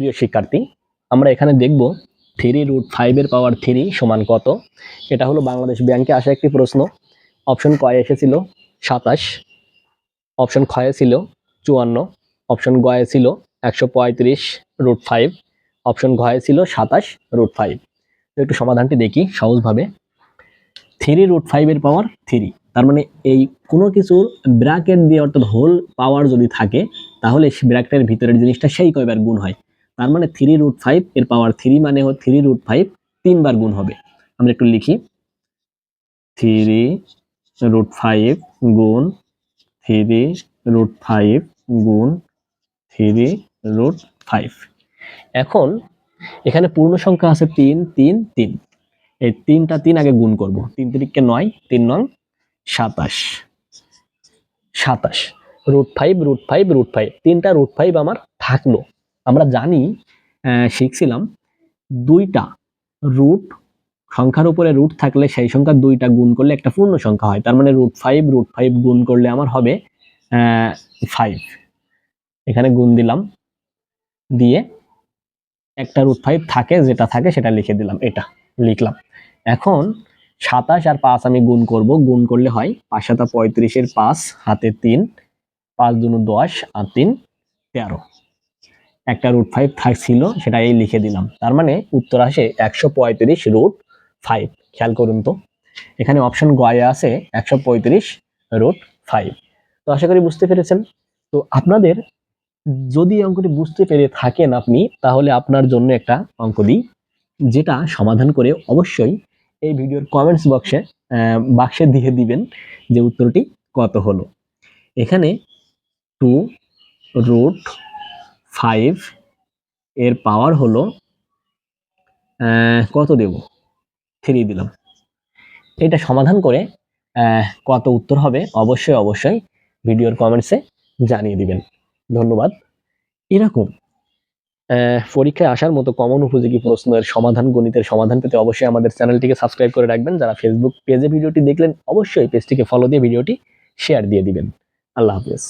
প্রিয় শিক্ষার্থী, আমরা এখানে দেখব থ্রি রুট ফাইভের পাওয়ার থ্রি সমান কত? এটা হলো বাংলাদেশ ব্যাংকে আসা একটি প্রশ্ন। অপশন কয়ে এসেছিল সাতাশ, অপশন ক্ষয়ে ছিল চুয়ান্ন, অপশন গয়ে ছিল একশো পঁয়ত্রিশ রুট ফাইভ, অপশন ঘয়ে ছিল সাতাশ রুট ফাইভ। তো একটু সমাধানটি দেখি সহজভাবে। থ্রি রুট ফাইভের পাওয়ার থ্রি, তার মানে এই কোনো কিছুর ব্র্যাকেট দিয়ে অর্থাৎ হোল পাওয়ার যদি থাকে, তাহলে ব্র্যাকেটের ভিতরের জিনিসটা সেই কয়বার গুণ হয়। তার মানে থ্রি রুট ফাইভ এর পাওয়ার থ্রি মানে থ্রি রুট ফাইভ তিনবার গুণ হবে। আমরা একটু লিখি। থ্রি রুট ফাইভ গুণ থ্রি রুট ফাইভ গুণ থ্রি রুট ফাইভ এখন এখানে পূর্ণ সংখ্যা আছে তিন তিন তিন। এই তিনটা তিন আগে গুণ করব। তিন তিরিককে নয়, তিন নং সাতাশ। সাতাশ। Root five root five root five তিনটা রুট ফাইভ আমার থাকল। আমরা জানি শিখছিলাম দুইটা রুট সংখ্যার উপরে রুট থাকলে সেই সংখ্যা দুইটা গুণ করলে একটা পূর্ণ সংখ্যা হয়। তার মানে রুট ফাইভ রুট ফাইভ গুণ করলে আমার হবে ফাইভ এখানে গুণ দিলাম, দিয়ে একটা রুট ফাইভ থাকে, যেটা থাকে সেটা লিখে দিলাম, এটা লিখলাম। এখন সাতাশ আর পাঁচ আমি গুণ করব, গুণ করলে হয় পাঁচ সাতা পঁয়ত্রিশের পাঁচ, হাতে তিন, পাঁচ দুনো দশ, আর তিন তেরো। একটা রুট ফাইভ থাকছিল সেটা এই লিখে দিলাম। তার মানে উত্তর আসে একশো পঁয়ত্রিশ রুট ফাইভ খেয়াল করুন তো। এখানে অপশন গয়ে আছে একশো পঁয়ত্রিশ রুট ফাইভ তো আশা করি বুঝতে পেরেছেন। তো আপনাদের যদি অঙ্কটি বুঝতে পেরে থাকেন আপনি, তাহলে আপনার জন্য একটা অঙ্ক দিই, যেটা সমাধান করে অবশ্যই এই ভিডিওর কমেন্টস বক্সে বাক্সে দিয়ে দিবেন যে উত্তরটি কত হলো। এখানে টু রুট ফাইভ এর পাওয়ার হলো কত দেব? থ্রি দিলাম। এটা সমাধান করে কত উত্তর হবে? অবশ্যই অবশ্যই ভিডিওর কমেন্টসে জানিয়ে দিবেন। ধন্যবাদ। এরকম পরীক্ষায় আসার মতো কমন উপযোগী প্রশ্নের সমাধান, গণিতের সমাধান পেতে অবশ্যই আমাদের চ্যানেলটিকে সাবস্ক্রাইব করে রাখবেন। যারা ফেসবুক পেজে ভিডিওটি দেখলেন, অবশ্যই পেজটিকে ফলো দিয়ে ভিডিওটি শেয়ার দিয়ে দিবেন। আল্লাহ হাফিজ।